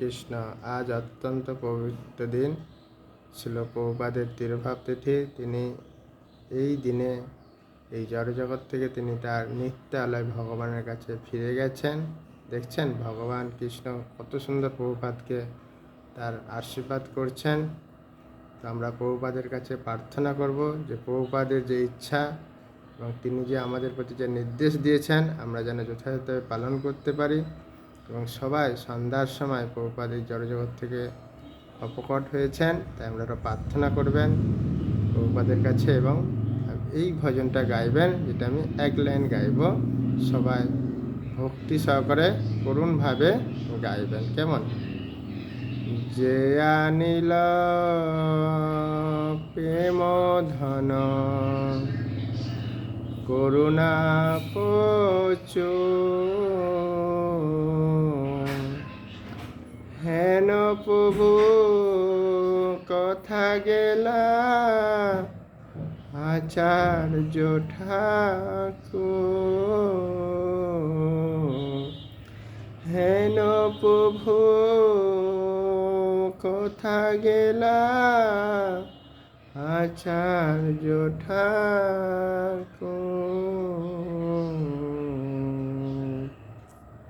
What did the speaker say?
কৃষ্ণ আজ অত্যন্ত পবিত্র দিন। ছিল প্রভুপাদের তিরোভাব তিথি তিনি এই দিনে এই জড়জগৎ থেকে তিনি তার নিত্যালয় ভগবানের কাছে ফিরে গেছেন। দেখছেন ভগবান কৃষ্ণ কত সুন্দর প্রভুপাদকে তার আশীর্বাদ করছেন। তো আমরা প্রভুপাদের কাছে প্রার্থনা করব যে প্রভুপাদের যে ইচ্ছা এবং তিনি যে আমাদের প্রতি যে নির্দেশ দিয়েছেন, আমরা যেন যথাযথভাবে পালন করতে পারি। এবং সবাই সন্ধ্যার সময় প্রভুপাদের জড়জগৎ থেকে অপকট হয়েছেন, তাই আপনারা প্রার্থনা করবেন প্রভুপাদের কাছে এবং এই ভজনটা গাইবেন, যেটা আমি এক লাইন গাইব, সবাই ভক্তি সহকারে করুণভাবে গাইবেন, কেমন? যে আনিল প্রেম ধন, করুণা পচো হেন প্রভু? কথা গেলা। আচার্য ঠাকুর। হেন প্রভু কথা গেলা। আচার্য ঠাকুর।